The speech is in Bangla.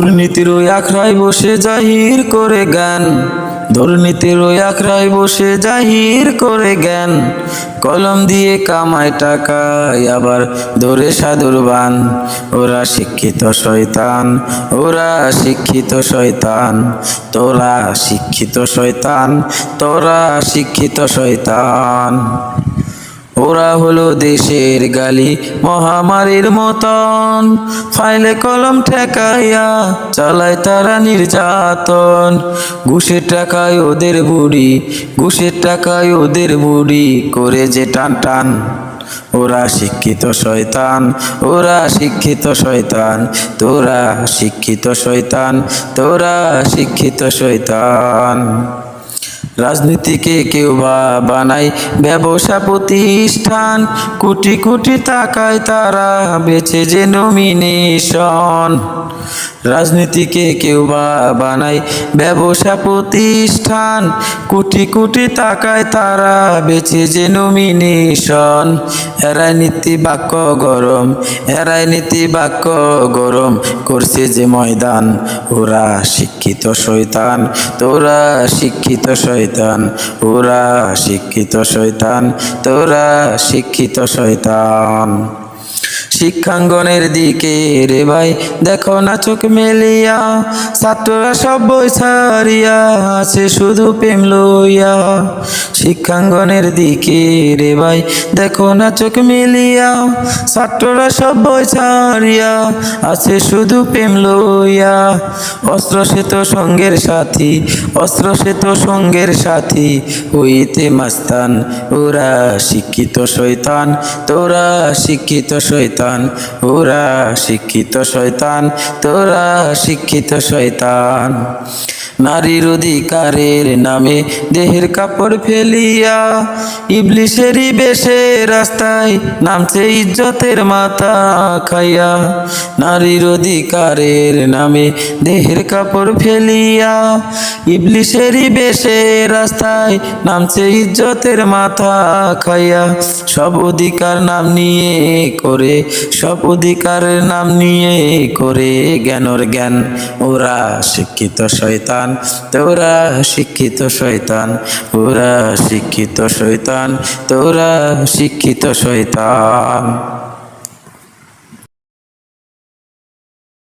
দুর্নীতির ওই আখড়ায় বসে জাহির করে গান দুর্নীতির ওই আখড়ায় বসে জাহির করে জ্ঞান। কলম দিয়ে কামায় টাকায় আবার ধরে সাধুর বান। ওরা শিক্ষিত শয়তান, ওরা শিক্ষিত শয়তান। তোরা শিক্ষিত শয়তান, তোরা শিক্ষিত শয়তান। ওরা হলো দেশের গালি মহামারীর মতন। ফাইলে কলম ঠেকাইয়া চালায় তারা নির্যাতন। ঘুষের টাকায় ওদের বুড়ি, ঘুষের টাকায় ওদের বুড়ি করে যে টান টান। ওরা শিক্ষিত শয়তান, ওরা শিক্ষিত শয়তান, তোরা শিক্ষিত শয়তান, তোরা শিক্ষিত শয়তান। রাজনীতিকে কেউ বা বানায় ব্যবসা প্রতিষ্ঠান, কোটি কোটি টাকায় তারা বেছে যে নমিনেশন রাজনীতিকে কেউ বা বানায় ব্যবসা প্রতিষ্ঠান, কোটি কোটি টাকায় তারা বেচে যে নমিনেশন এরাই নীতি বাক্য গরম, এরাই নীতি বাক্য গরম। করছে যে ময়দান, ওরা শিক্ষিত শৈতান তোরা শিক্ষিত শয়তান ওরা শিক্ষিত শয়তান তোরা শিক্ষিত শয়তান। শিক্ষাঙ্গনের দিকে রে ভাই। দেখো না চোখ মেলিয়া, ছাত্ররা সব বই ছাড়িয়া আছে শুধু প্রেম লইয়া। শিক্ষাঙ্গনের দিকে রে ভাই, দেখো না চোখ মেলিয়া, ছাত্ররা সব বই ছাড়িয়া আছে শুধু প্রেম লইয়া। অস্ত্র সে তো সঙ্গের সাথী অস্ত্র সে তো সঙ্গের সাথী, হইতে মাস্তান, ওরা শিক্ষিত শৈতান তোরা শিক্ষিত শয়তান, ওরা শিক্ষিত শয়তান, তোরা শিক্ষিত শয়তান। নারীর অধিকারের নামে দেহের কাপড় ফেলিয়া ইবলিশেরই বেশে রাস্তায় নামছে ইজ্জতের মাথা খাইয়া। নারীর অধিকারের নামে দেহের কাপড় ফেলিয়া ইবলিশেরই বেশে রাস্তায় নামছে ইজ্জতের মাথা খাইয়া। সব অধিকার নাম নিয়ে করে সব অধিকারের নাম নিয়ে করে জ্ঞানর জ্ঞান। ওরা শিক্ষিত শৈতান তোরা শিক্ষিত শৈতান ওরা শিক্ষিত শৈতান তোরা শিক্ষিত শয়তান।